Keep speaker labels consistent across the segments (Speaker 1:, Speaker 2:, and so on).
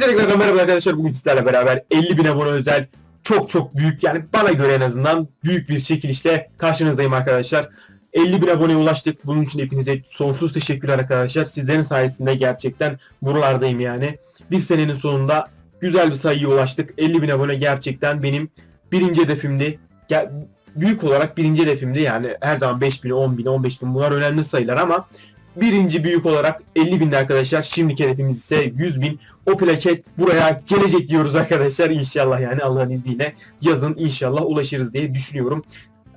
Speaker 1: Hepinize merhaba arkadaşlar. Bugün sizlerle beraber 50 bin abone özel çok çok büyük yani bana göre en azından büyük bir çekilişle karşınızdayım arkadaşlar. 50 bin aboneye ulaştık. Bunun için hepinize sonsuz teşekkürler arkadaşlar. Sizlerin sayesinde gerçekten buralardayım yani. Bir senenin sonunda güzel bir sayıya ulaştık. 50 bin abone gerçekten benim birinci hedefimdi. Gel- büyük olarak birinci hedefimdi yani her zaman 5 bin, 10 bin, 15 bin bunlar önemli sayılar ama birinci büyük olarak 50 binde arkadaşlar. Şimdiki hedefimiz ise 100 bin. O plaket buraya gelecek diyoruz arkadaşlar. İnşallah yani Allah'ın izniyle yazın inşallah ulaşırız diye düşünüyorum.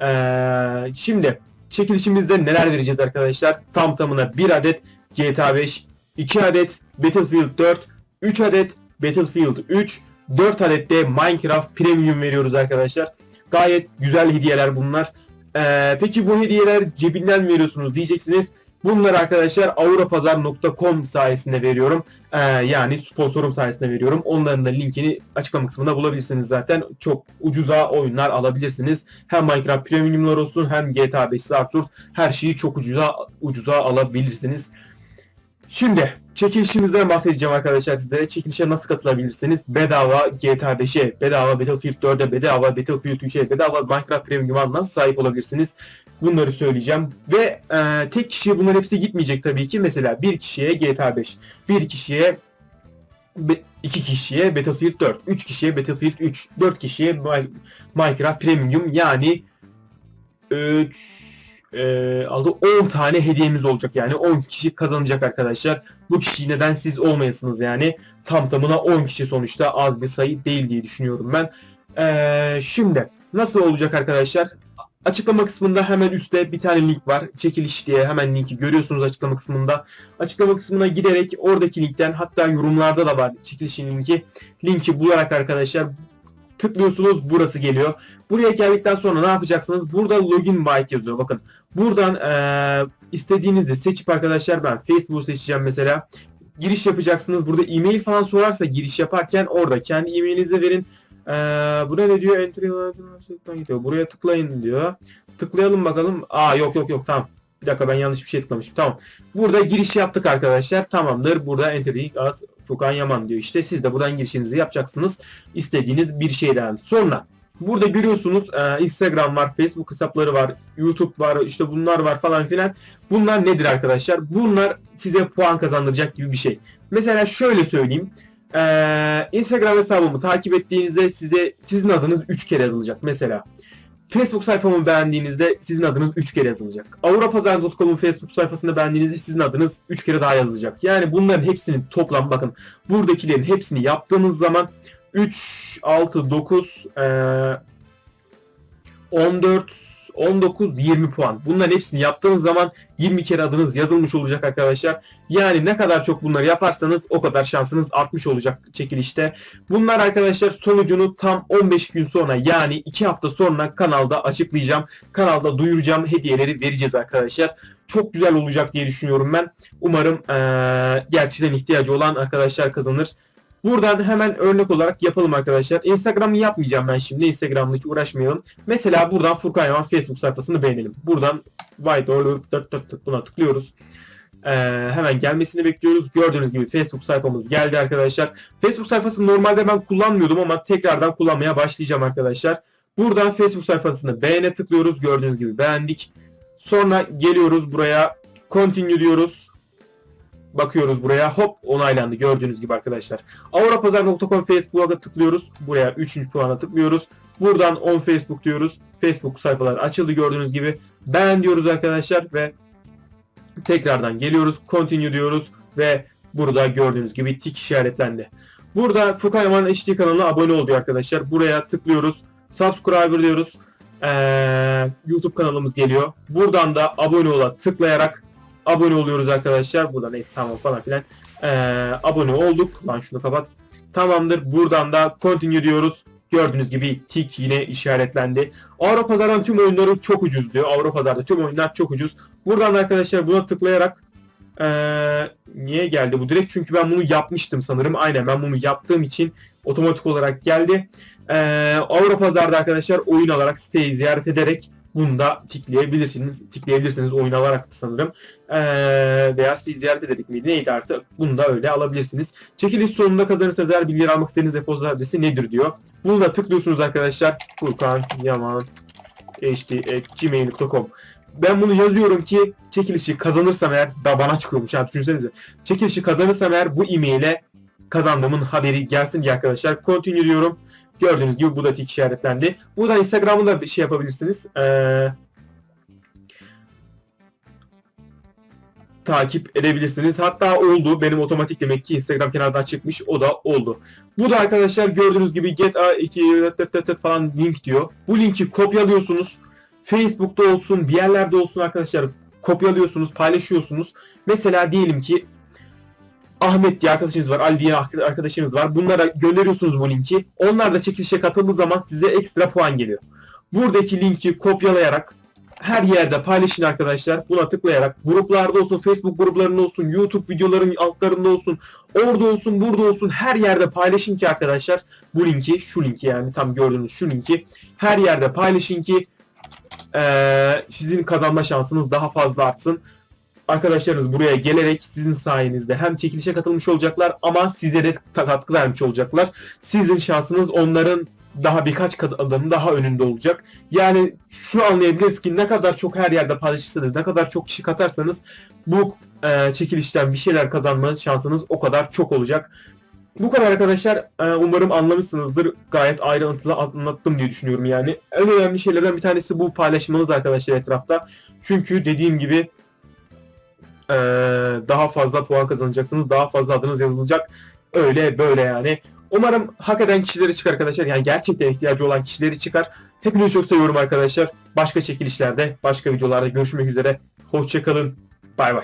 Speaker 1: Ee, şimdi çekilişimizde neler vereceğiz arkadaşlar? Tam tamına 1 adet GTA 5, 2 adet Battlefield 4, 3 adet Battlefield 3, 4 adet de Minecraft Premium veriyoruz arkadaşlar. Gayet güzel hediyeler bunlar. Ee, peki bu hediyeler cebinden veriyorsunuz diyeceksiniz. Bunları arkadaşlar aurapazar.com sayesinde veriyorum. Ee, yani sponsorum sayesinde veriyorum. Onların da linkini açıklama kısmında bulabilirsiniz zaten. Çok ucuza oyunlar alabilirsiniz. Hem Minecraft Premium'lar olsun hem GTA 5 Absurd her şeyi çok ucuza ucuza alabilirsiniz. Şimdi çekilişimizden bahsedeceğim arkadaşlar sizlere. Çekilişe nasıl katılabilirsiniz? Bedava GTA 5'e, bedava Battlefield 4'e, bedava Battlefield 3'e, bedava Minecraft Premium'a nasıl sahip olabilirsiniz? Bunları söyleyeceğim. Ve e, tek kişiye bunların hepsi gitmeyecek tabii ki. Mesela bir kişiye GTA 5, bir kişiye be- iki kişiye Battlefield 4, 3 kişiye Battlefield 3, 4 kişiye Mi- Minecraft Premium yani 3 e, aldı 10 tane hediyemiz olacak yani 10 kişi kazanacak arkadaşlar. Bu kişi neden siz olmayasınız yani tam tamına 10 kişi sonuçta az bir sayı değil diye düşünüyorum ben. E, şimdi nasıl olacak arkadaşlar? Açıklama kısmında hemen üstte bir tane link var. Çekiliş diye hemen linki görüyorsunuz açıklama kısmında. Açıklama kısmına giderek oradaki linkten hatta yorumlarda da var çekilişin linki. Linki bularak arkadaşlar tıklıyorsunuz burası geliyor. Buraya geldikten sonra ne yapacaksınız? Burada login byte yazıyor. Bakın buradan eee istediğinizi seçip arkadaşlar ben Facebook'u seçeceğim mesela. Giriş yapacaksınız. Burada e-mail falan sorarsa giriş yaparken orada kendi e-mailinizi verin. Eee burada ne diyor? Entry gidiyor. Buraya tıklayın diyor. Tıklayalım bakalım. Aa yok yok yok tamam. Bir dakika ben yanlış bir şey tıklamışım. Tamam. Burada giriş yaptık arkadaşlar. Tamamdır. Burada entry az Furkan Yaman diyor işte. Siz de buradan girişinizi yapacaksınız. istediğiniz bir şeyden. Sonra burada görüyorsunuz e, Instagram var, Facebook hesapları var, YouTube var, işte bunlar var falan filan. Bunlar nedir arkadaşlar? Bunlar size puan kazandıracak gibi bir şey. Mesela şöyle söyleyeyim. E, Instagram hesabımı takip ettiğinizde size sizin adınız 3 kere yazılacak mesela. Facebook sayfamı beğendiğinizde sizin adınız 3 kere yazılacak. Avrupazar.com'un Facebook sayfasını beğendiğinizde sizin adınız 3 kere daha yazılacak. Yani bunların hepsinin toplam bakın buradakilerin hepsini yaptığınız zaman 3, 6, 9, eee, 14, 19, 20 puan. Bunların hepsini yaptığınız zaman 20 kere adınız yazılmış olacak arkadaşlar. Yani ne kadar çok bunları yaparsanız o kadar şansınız artmış olacak çekilişte. Bunlar arkadaşlar sonucunu tam 15 gün sonra yani 2 hafta sonra kanalda açıklayacağım. Kanalda duyuracağım. Hediyeleri vereceğiz arkadaşlar. Çok güzel olacak diye düşünüyorum ben. Umarım eee, gerçekten ihtiyacı olan arkadaşlar kazanır. Buradan hemen örnek olarak yapalım arkadaşlar. Instagram'ı yapmayacağım ben şimdi. Instagram'la hiç uğraşmayalım. Mesela buradan Furkan Yaman Facebook sayfasını beğenelim. Buradan White or tık tık tık buna tıklıyoruz. Ee, hemen gelmesini bekliyoruz. Gördüğünüz gibi Facebook sayfamız geldi arkadaşlar. Facebook sayfasını normalde ben kullanmıyordum ama tekrardan kullanmaya başlayacağım arkadaşlar. Buradan Facebook sayfasını beğene tıklıyoruz. Gördüğünüz gibi beğendik. Sonra geliyoruz buraya continue diyoruz. Bakıyoruz buraya hop onaylandı gördüğünüz gibi arkadaşlar. Avrupazar.com Facebook'a tıklıyoruz. Buraya 3. puana tıklıyoruz. Buradan on Facebook diyoruz. Facebook sayfalar açıldı gördüğünüz gibi. Beğen diyoruz arkadaşlar ve tekrardan geliyoruz. Continue diyoruz ve burada gördüğünüz gibi tik işaretlendi. Burada Furkan Yaman HD kanalına abone ol diyor arkadaşlar. Buraya tıklıyoruz. Subscriber diyoruz. Ee, YouTube kanalımız geliyor. Buradan da abone ola tıklayarak abone oluyoruz arkadaşlar. Burada neyse tamam falan filan. Ee, abone olduk. Lan şunu kapat. Tamamdır. Buradan da continue diyoruz. Gördüğünüz gibi tik yine işaretlendi. Avrupa'dan tüm oyunları çok ucuz diyor. Avrupa'da tüm oyunlar çok ucuz. Buradan da arkadaşlar buna tıklayarak ee, niye geldi bu direkt? Çünkü ben bunu yapmıştım sanırım. Aynen ben bunu yaptığım için otomatik olarak geldi. Ee, Avrupa'da arkadaşlar oyun alarak siteyi ziyaret ederek Bunu da tikleyebilirsiniz. Tikleyebilirsiniz oyun alarak da sanırım. Ee, veya sizi ziyaret edelim miydi neydi artık. Bunu da öyle alabilirsiniz. Çekiliş sonunda kazanırsanız eğer bilgileri almak istediğiniz depozito adresi nedir diyor. Bunu da tıklıyorsunuz arkadaşlar. Furkan Yaman hd.gmail.com Ben bunu yazıyorum ki çekilişi kazanırsam eğer da bana çıkıyormuş ha düşünsenize. Çekilişi kazanırsam eğer bu e-maile kazandığımın haberi gelsin diye arkadaşlar. Continue diyorum. Gördüğünüz gibi bu da tik işaretlendi. Buradan Instagram'da bir şey yapabilirsiniz. Ee, takip edebilirsiniz. Hatta oldu. Benim otomatik demek ki Instagram kenardan çıkmış. O da oldu. Bu da arkadaşlar gördüğünüz gibi get a2 falan link diyor. Bu linki kopyalıyorsunuz. Facebook'ta olsun, bir yerlerde olsun arkadaşlar kopyalıyorsunuz, paylaşıyorsunuz. Mesela diyelim ki Ahmet diye arkadaşınız var, Ali diye arkadaşınız var. Bunlara gönderiyorsunuz bu linki. Onlar da çekilişe katıldığı zaman size ekstra puan geliyor. Buradaki linki kopyalayarak her yerde paylaşın arkadaşlar. Buna tıklayarak gruplarda olsun, Facebook gruplarında olsun, YouTube videoların altlarında olsun, orada olsun, burada olsun her yerde paylaşın ki arkadaşlar bu linki, şu linki yani tam gördüğünüz şu linki her yerde paylaşın ki eee, sizin kazanma şansınız daha fazla artsın. Arkadaşlarınız buraya gelerek sizin sayenizde hem çekilişe katılmış olacaklar ama size de katkı vermiş olacaklar. Sizin şansınız onların daha birkaç adım daha önünde olacak. Yani şunu anlayabiliriz ki ne kadar çok her yerde paylaşırsanız, ne kadar çok kişi katarsanız bu e, çekilişten bir şeyler kazanma şansınız o kadar çok olacak. Bu kadar arkadaşlar. E, umarım anlamışsınızdır. Gayet ayrıntılı anlattım diye düşünüyorum yani. En önemli şeylerden bir tanesi bu paylaşmanız arkadaşlar etrafta. Çünkü dediğim gibi e, daha fazla puan kazanacaksınız. Daha fazla adınız yazılacak. Öyle böyle yani. Umarım hak eden kişileri çıkar arkadaşlar. Yani gerçekten ihtiyacı olan kişileri çıkar. Hepinizi çok seviyorum arkadaşlar. Başka çekilişlerde, başka videolarda görüşmek üzere. Hoşçakalın. Bay bay.